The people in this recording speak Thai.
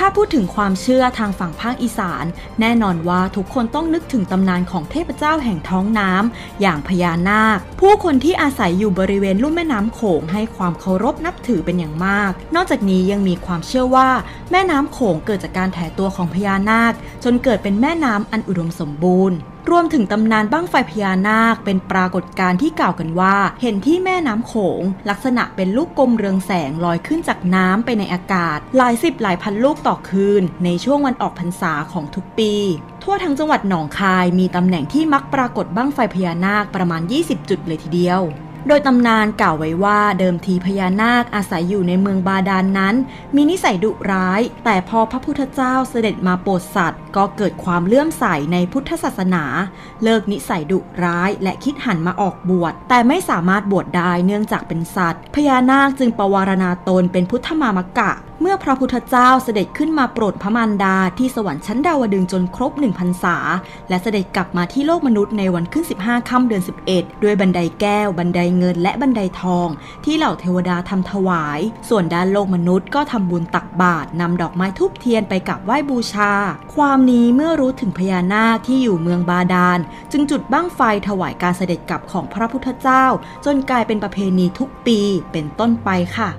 ถ้าพูดถึงความเชื่อทางฝั่งภาคอีสาน แน่นอนว่าทุกคนต้องนึกถึงตำนานของเทพเจ้าแห่งท้องน้ำอย่างพญานาค ผู้คนที่อาศัยอยู่บริเวณลุ่มแม่น้ำโขงให้ความเคารพนับถือเป็นอย่างมาก นอกจากนี้ยังมีความเชื่อว่า แม่น้ำโขงเกิดจากการแถ่ตัวของพญานาค จนเกิดเป็นแม่น้ำอันอุดมสมบูรณ์รวมถึงตำนานบ้างไฟพญานาคเป็นปรากฏการณ์ที่กล่าวกันว่า เห็นที่แม่น้ำโขง ลักษณะเป็นลูกกลมเรืองแสงลอยขึ้นจากน้ำไปในอากาศ หลายสิบหลายพันลูกต่อคืนในช่วงวันออกพรรษาของทุกปี ทั่วทั้งจังหวัดหนองคายมีตำแหน่งที่มักปรากฏบ้างไฟพญานาคประมาณ 20 จุดเลยทีเดียว โดยตำนานกล่าวไว้ว่าเดิมทีพญานาคอาศัยอยู่ในเมืองบาดาลนนั้น มีนิสัยดุร้าย แต่พอพระพุทธเจ้าเสด็จมาโปรดสัตว์ ก็เกิดความเลื่อมใสในพุทธศาสนา เลิกนิสัยดุร้ายและคิดหันมาออกบวช แต่ไม่สามารถบวชได้เนื่องจากเป็นสัตว์ พญานาคจึงปวารณาตนเป็นพุทธมามกะ เมื่อพระพุทธเจ้าเสด็จขึ้นมาโปรดพระมารดาที่สวรรค์ชั้นดาวดึงจนครบ1 0 0 0 0ษา และเสด็จกลับมาที่โลกมนุษย์ในวันขึ้น 15 ค่ำเดือน 11 ด้วยบันไดแก้ว บันไดเงินและบันไดทอง ที่เหล่าเทวดาทำถวาย ส่วนด้านโลกมนุษย์ก็ทำบุญตักบาตรนำดอกไม้ทูบเทียนไปกราบไหว้บูชา ความนี้เมื่อรู้ถึงพญานาคที่อยู่เมืองบาดาล จึงจุดบั้งไฟถวายการเสด็จกลับของพระพุทธเจ้า จนกลายเป็นประเพณีทุกปีเป็นต้นไปค่ะ